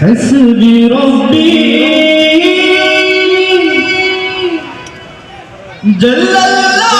حسبي ربي جل الله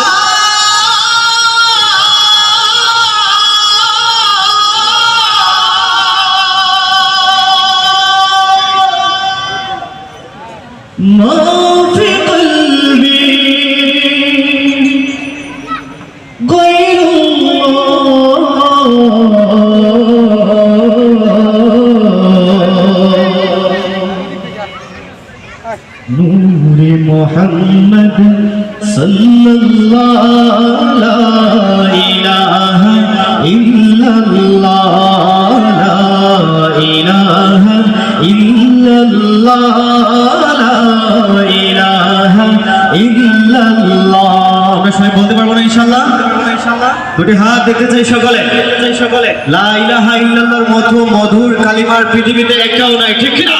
نور محمد صلى الله لا إله إلا الله لا إله إلا الله لا إله إلا الله আমরা সবাই বলতে পারবো না ইনশাআল্লাহ দুটি হাত দেখতে চাই সকলে সকলে লা ইলাহা ইল্লাল্লাহর মতো মধুর কালিমার পৃথিবীতে একটাও নাই ঠিক কি না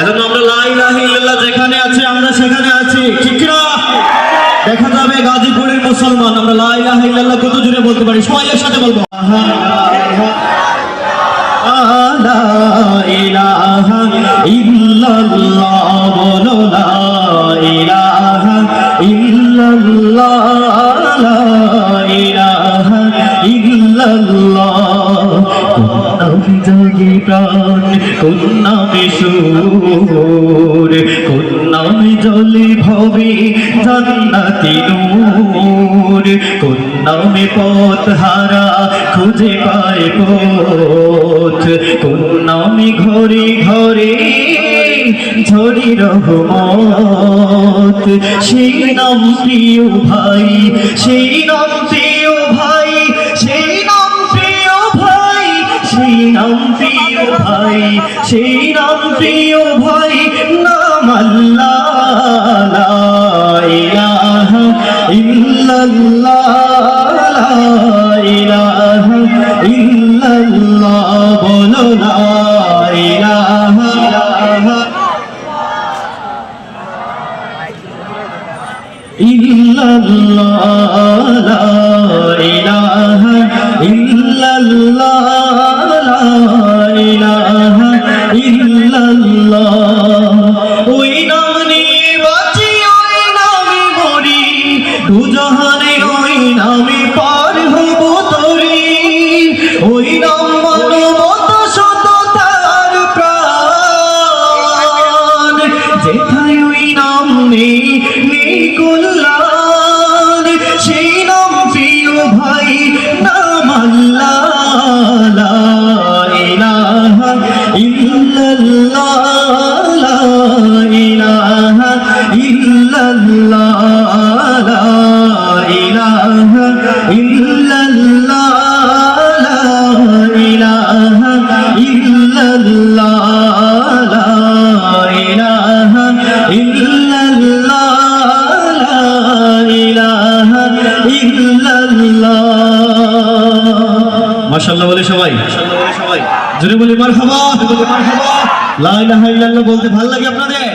এজন্য আমরা লা ইলাহা ইল্লাল্লাহ যেখানে আছে, আমরা সেখানে আছি। ঠিক না দেখা যাবে গাজীপুরের মুসলমান। আমরা লা ইলাহা ইল্লাল্লাহ কত জোরে বলতে পারি? সবাই এর সাথে বলব ইল্লাল্লাহ বলো লা ইলাহা ইল্লাল্লাহ, লা ইলাহা ইল্লাল্লাহ। কোন সুর কোন নামে জলে ভবে জান্নাতি নূর কোন পথ হারা খুঁজে পায় পথ কোন ঘরে ঘরে ঝরি রহমত। সেই নাম প্রিয় ভাই, সেই নাম প্রিয় ভাই, সেই নাম প্রিয় ভাই, সেই নাম সেই নাম প্রিয় ভাই নাম আল্লাহ ইল্লাল্লাহ বলো ইলাহা ইল্লাল্লাহ ইলাহা ইল্লাল্লাহ মাশাআল্লাহ বলে সবাই। জোরে বলতে ভালো লাগে আপনাদের?